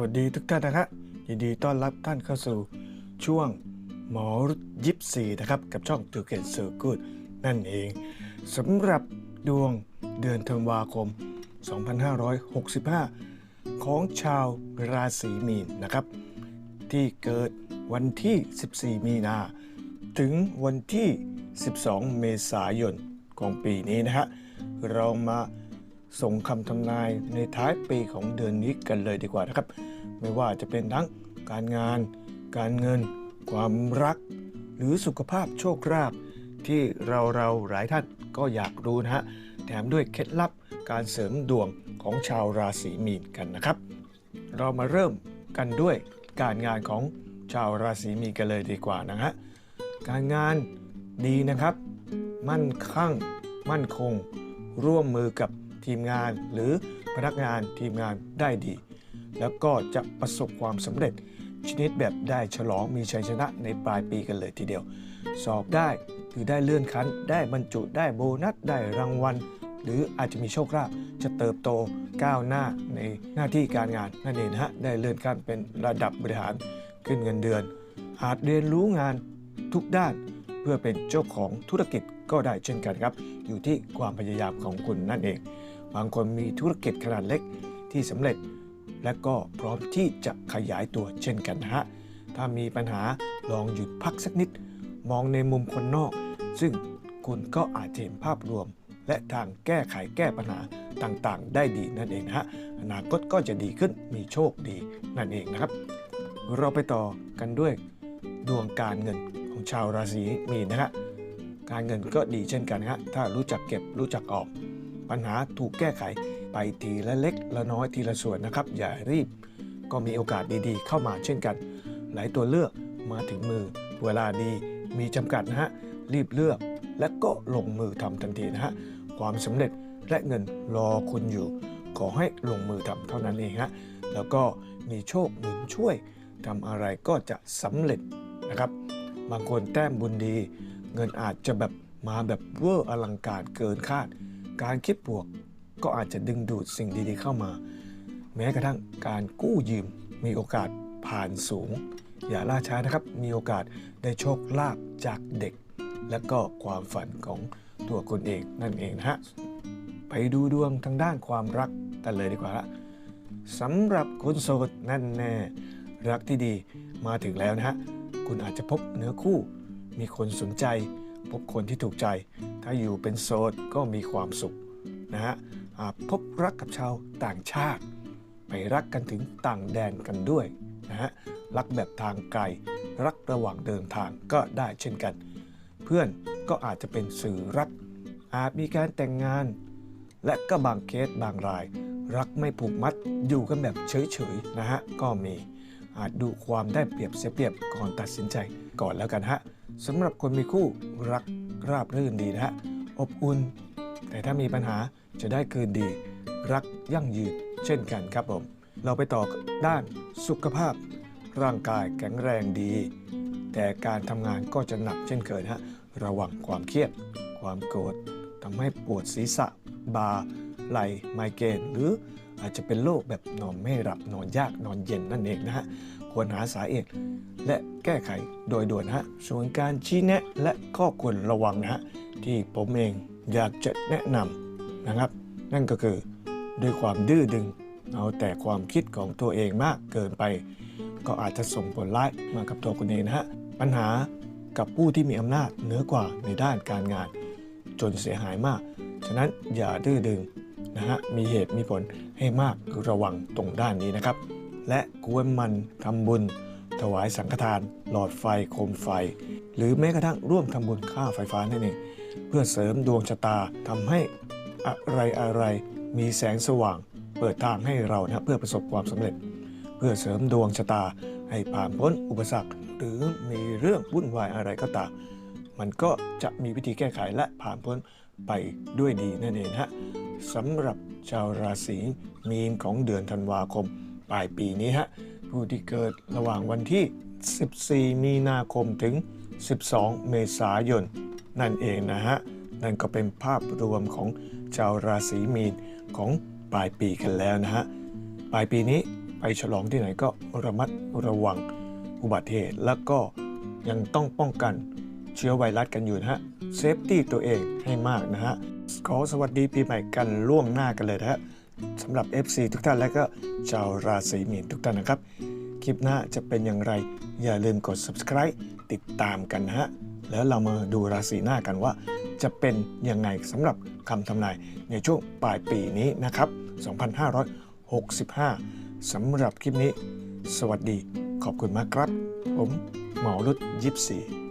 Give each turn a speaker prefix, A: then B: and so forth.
A: วัสดีทุกท่านนะครับยินดีต้อนรับท่านเข้าสู่ช่วงหมอรุยิปซีนะครับ กับช่องตูเกตเซอร์กูดนั่นเองสำหรับดวงเดือนธันวาคม 2565 ของชาวราศีมีนนะครับ ที่เกิดวันที่ 14 มีนา ถึงวันที่ 12 เมษายนของปีนี้นะฮะเรามา ส่งคำทำนายในท้ายปีของเดือนนี้กันเลยดีกว่านะครับ ไม่ว่าจะเป็นทั้งการงาน การเงิน ความรัก หรือสุขภาพโชคลาภที่เราเราหลายท่านก็อยากรู้นะฮะแถมด้วยเคล็ดลับการเสริมดวงของชาวราศีมีนกันนะครับ เรามาเริ่มกันด้วยการงานของชาวราศีมีนกันเลยดีกว่านะฮะการงานดีนะครับ มั่นคั่ง มั่นคง ร่วมมือกับ ทีมงานหรือพนักงานทีมงานได้ดี แล้วก็จะประสบความสำเร็จชนิดแบบได้ฉลองมีชัยชนะในปลายปีกันเลยทีเดียว สอบได้คือได้เลื่อนขั้นได้บรรจุได้โบนัสได้รางวัล หรืออาจจะมีโชคลาภจะเติบโตก้าวหน้าในหน้าที่การงานนั่นเองฮะได้เลื่อนขั้นเป็นระดับบริหารขึ้นเงินเดือน อาจเรียนรู้งานทุกด้านเพื่อเป็นเจ้าของธุรกิจ ก็ได้เช่นกันครับ อยู่ที่ความพยายามของคุณนั่นเอง บางคนมีธุรกิจขนาดเล็กที่สำเร็จ และก็พร้อมที่จะขยายตัวเช่นกันนะฮะถ้ามีปัญหาลองหยุดพักสักนิด มองในมุมคนนอก ซึ่งคุณก็อาจเห็นภาพรวม และทางแก้ไขแก้ปัญหาต่างๆ ได้ดีนั่นเองนะฮะอนาคตก็จะดีขึ้นมีโชคดีนั่นเองนะครับ เราไปต่อกันด้วยดวงการเงินของชาวราศีมีนนะฮะ การเงินก็ดีเช่นกันฮะถ้ารู้จักเก็บรู้จักออมปัญหาถูกแก้ไขไปทีละเล็กละน้อยทีละส่วนนะครับ อย่ารีบก็มีโอกาสดีๆ เข้ามาเช่นกัน หลายตัวเลือกมาถึงมือ เวลาดีมีจำกัดนะฮะรีบเลือกและก็ลงมือทำทันทีนะฮะความสำเร็จและเงินรอคุณอยู่ ขอให้ลงมือทำเท่านั้นเองฮะแล้วก็มีโชคหนุนช่วยทำอะไรก็จะสำเร็จนะครับ บางคนแต้มบุญดี เงินอาจจะแบบมาแบบเวอร์อลังการเกินคาด การคิดบวกก็อาจจะดึงดูดสิ่งดีๆเข้ามา แม้กระทั่งการกู้ยืมมีโอกาสผ่านสูง อย่าล่าช้านะครับ มีโอกาสได้โชคลาภจากเด็ก และก็ความฝันของตัวคนเองนั่นเองนะฮะไปดูดวงทางด้านความรักกันเลยดีกว่าละสำหรับคนโสดนั่นแน่รักที่ดีมาถึงแล้วนะฮะ คุณอาจจะพบเนื้อคู่ มีคนสนใจ พบคนที่ถูกใจ ถ้าอยู่เป็นโสดก็มีความสุขนะฮะอาจพบรักกับชาวต่างชาติ ไปรักกันถึงต่างแดนกันด้วยนะฮะรักแบบทางไกล รักระหว่างเดินทางก็ได้เช่นกัน เพื่อนก็อาจจะเป็นสื่อรัก อาจมีการแต่งงาน และก็บางเคสบางราย รักไม่ผูกมัดอยู่กันแบบเฉยๆนะฮะก็มีอาจดูความได้เปรียบเสียเปรียบก่อนตัดสินใจก่อนแล้วกันฮะ สำหรับคนมีคู่รักราบรื่นดีนะฮะอบอุ่น แต่ถ้ามีปัญหาจะได้คืนดี รักยั่งยืนเช่นกันครับผม เราไปต่อด้านสุขภาพ ร่างกายแข็งแรงดี แต่การทำงานก็จะหนักเช่นเคยนะฮะระวังความเครียด ความโกรธทำให้ปวดศีรษะบาไหลไมเกรนหรืออาจจะเป็นโรคแบบนอนไม่หลับนอนยากนอนเย็นนั่นเองนะฮะ ควรหาสาเหตุและแก้ไขโดยด่วนฮะ ส่วนการชี้แนะและข้อควรระวังนะฮะที่ผมเองอยากจะแนะนำนะครับ นั่นก็คือด้วยความดื้อดึง เอาแต่ความคิดของตัวเองมากเกินไป ก็อาจจะส่งผลร้ายมากับตัวคุณเองนะฮะปัญหากับผู้ที่มีอำนาจเหนือกว่าในด้านการงาน จนเสียหายมาก ฉะนั้นอย่าดื้อดึงนะฮะมีเหตุมีผลให้มากระวังตรงด้านนี้นะครับ และควรมันทำบุญ ถวายสังฆทาน หลอดไฟโคมไฟ หรือแม้กระทั่งร่วมทำบุญค่าไฟฟ้านั่นเองเพื่อเสริมดวงชะตาทำให้อะไรอะไรมีแสงสว่าง เปิดทางให้เรานะเพื่อประสบความสำเร็จ เพื่อเสริมดวงชะตาให้ผ่านพ้นอุปสรรค หรือมีเรื่องวุ่นวายอะไรก็ตามมันก็จะมีวิธีแก้ไขและผ่านพ้นไปด้วยดีนั่นเองฮะสำหรับชาวราศีมีนของเดือนธันวาคม ลายปีนี้ฮะผู้ที่เกิดระหว่างวันที่ 14 มีนาคมถึง 12 เมษายน นั่นเองนะฮะ นั่นก็เป็นภาพรวมของชาวราศีมีนของปลายปีกันแล้วนะฮะ ปลายปีนี้ไปไปฉลองที่ไหนก็ระมัดระวังอุบัติเหตุแล้วก็ยังต้องป้องกันเชื้อไวรัสกันอยู่นะฮะ เซฟตี้ตัวเองให้มากนะฮะ ขอสวัสดีปีใหม่กันล่วงหน้ากันเลยนะฮะ สำหรับ FC ทุกท่านและก็ชาวราศีมีนทุกท่านนะครับ คลิปหน้าจะเป็นอย่างไร อย่าลืมกด subscribe ติดตามกันนะฮะ แล้วเรามาดูราศีหน้ากันว่า จะเป็นยังไงสำหรับคำทำนายในช่วงปลายปีนี้นะครับ 2565สำหรับคลิปนี้ สวัสดีขอบคุณมากครับ ผมหมอรุดยิปซี